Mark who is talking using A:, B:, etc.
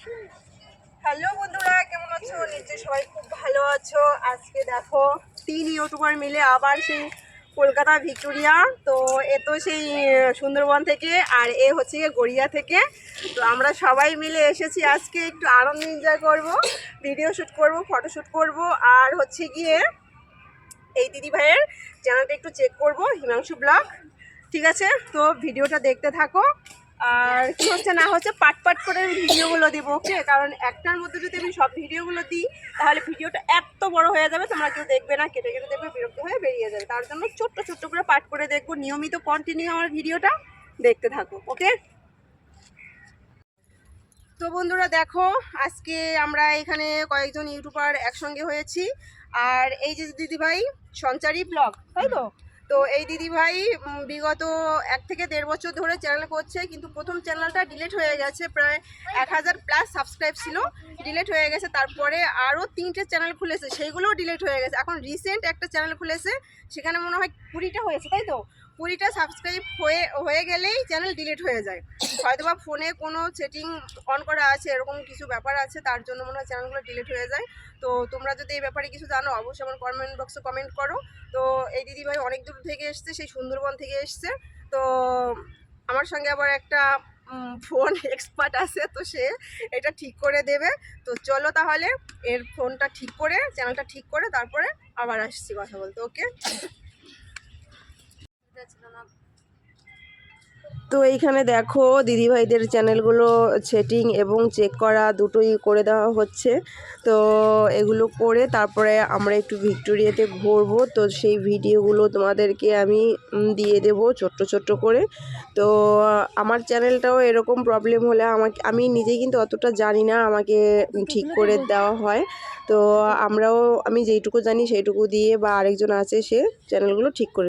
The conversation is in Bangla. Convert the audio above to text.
A: হ্যালো কেমন আছো? নিশ্চয়ই সবাই খুব ভালো আছো। আজকে দেখো ইউটিউবার মিলে আবার সেই কলকাতা ভিক্টোরিয়া, তো এ তো সেই সুন্দরবন থেকে, আর এ হচ্ছে গড়িয়া থেকে। তো আমরা সবাই মিলে এসেছি আজকে একটু আনন্দ এনজয় করব ভিডিও শ্যুট করব ফটো শ্যুট করব, আর হচ্ছে গিয়ে এই দিদি ভাইয়ের চ্যানেলটা একটু চেক করব, হিমাংশু ব্লগ ঠিক আছে? তো ভিডিওটা দেখতে থাকো। আর কি হচ্ছে না হচ্ছে, পাট পাট করে ভিডিওগুলো দিব, ওকে? কারণ একটার মধ্যে যদি আমি সব ভিডিওগুলো দিই, তাহলে ভিডিওটা এত বড় হয়ে যাবে, তোমরা কেউ দেখবে না, কেটে কেটে দেখবে, বিরক্ত হয়ে বেরিয়ে যাবে। তার জন্য ছোট্ট ছোট্ট করে পাট করে দেখব, নিয়মিত কন্টিনিউ আমার ভিডিওটা দেখতে থাকো, ওকে? তো বন্ধুরা দেখো, আজকে আমরা এখানে কয়েকজন ইউটিউবার একসঙ্গে হয়েছি। আর এই যে দিদিভাই, সঞ্চারী ব্লগ, তাই তো? তো এই দিদিভাই ভাই বিগত এক থেকে দেড় বছর ধরে চ্যানেল করছে, কিন্তু প্রথম চ্যানেলটা ডিলেট হয়ে গেছে, প্রায় এক হাজার প্লাস সাবস্ক্রাইব ছিল। ডিলিট হয়ে গেছে, তারপরে আরও তিনটে চ্যানেল খুলেছে, সেইগুলোও ডিলেট হয়ে গেছে। এখন রিসেন্ট একটা চ্যানেল খুলেছে, সেখানে মনে হয় কুড়িটা হয়েছে, তাই তো? কুড়িটা সাবস্ক্রাইব হয়ে হয়ে গেলেই চ্যানেল ডিলিট হয়ে যায়। হয়তো বা ফোনে কোনো সেটিং অন করা আছে, এরকম কিছু ব্যাপার আছে, তার জন্য মনে হয় চ্যানেলগুলো ডিলিট হয়ে যায়। তো তোমরা যদি এই ব্যাপারে কিছু জানো, অবশ্যই আমার কমেন্ট বক্সে কমেন্ট করো। তো এই দিদিভাই অনেক দূর থেকে এসছে, সেই সুন্দরবন থেকে এসছে। তো আমার সঙ্গে আবার একটা ফোন এক্সপার্ট আছে, তো সে এটা ঠিক করে দেবে। তো চলো তাহলে এর ফোনটা ঠিক করে চ্যানেলটা ঠিক করে, তারপরে আবার আসছি কথা বলতে ওকে তো এইখানে দেখো দিদিভাইদের চ্যানেলগুলো সেটিং এবং চেক করা দুটোই করে দেওয়া হচ্ছে। তো এগুলো করে তারপরে আমরা একটু ভিক্টোরিয়াতে ঘুরবো। তো সেই ভিডিওগুলো তোমাদেরকে আমি দিয়ে দেব ছোট্ট ছোট্ট করে। তো আমার চ্যানেলটাও এরকম প্রবলেম হলে আমাকে, আমি নিজেই কিন্তু অতটা জানি না আমাকে ঠিক করে দেওয়া হয়। তো আমরাও, আমি যেইটুকু জানি সেইটুকু দিয়ে বা আরেকজন আছে সে চ্যানেলগুলো ঠিক করে